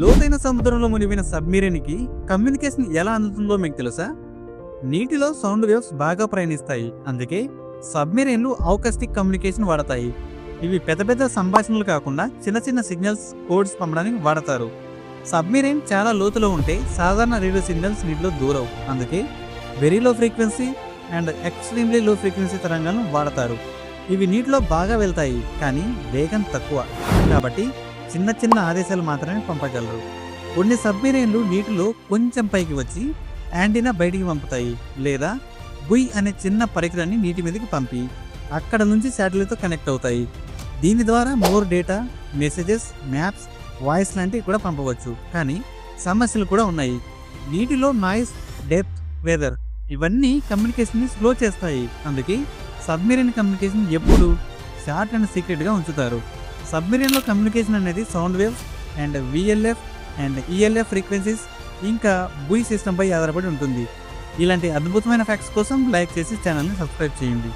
లోతైన సముద్రంలో మునిగిన సబ్మెరీన్కి కమ్యూనికేషన్ ఎలా అందుతుందో మీకు తెలుసా? నీటిలో సౌండ్ వేవ్స్ బాగా ప్రయాణిస్తాయి. అందుకే సబ్మెరీన్లు అవకాస్టిక్ కమ్యూనికేషన్ వాడతాయి. ఇవి పెద్ద పెద్ద సంభాషణలు కాకుండా చిన్న చిన్న సిగ్నల్స్ కోడ్స్ పంపడానికి వాడతారు. సబ్మెరీన్ చాలా లోతులో ఉంటే సాధారణ రేడియో సిగ్నల్స్ నీటిలో దూరవు. అందుకే very low frequency and extremely low frequency తరంగాలను వాడతారు. ఇవి నీటిలో బాగా వెళ్తాయి కానీ వేగం తక్కువ. కాబట్టి చిన్న చిన్న ఆదేశాలు మాత్రమే పంపగలరు. కొన్ని సబ్మెరైన్లు నీటిలో కొంచెం పైకి వచ్చి యాంటీనా బయటికి పంపుతాయి లేదా బుయ్ అనే చిన్న పరికరాన్ని నీటి మీదకి పంపి అక్కడ నుంచి శాటిలైట్తో కనెక్ట్ అవుతాయి. దీని ద్వారా more data messages maps voice లాంటివి కూడా పంపవచ్చు. కానీ సమస్యలు కూడా ఉన్నాయి. నీటిలో నాయిస్ డెప్త్ వెదర్ ఇవన్నీ కమ్యూనికేషన్ని స్లో చేస్తాయి. అందుకే సబ్మెరీన్ కమ్యూనికేషన్ ఎప్పుడు షార్ట్ అండ్ సీక్రెట్గా ఉంచుతారు. సబ్మెరీన్లో కమ్యూనికేషన్ అనేది sound waves and VLF and ELF frequencies ఇంకా బుయ్ సిస్టంపై ఆధారపడి ఉంటుంది. ఇలాంటి అద్భుతమైన ఫ్యాక్ట్స్ కోసం లైక్ చేసి ఛానల్ని సబ్స్క్రైబ్ చేయండి.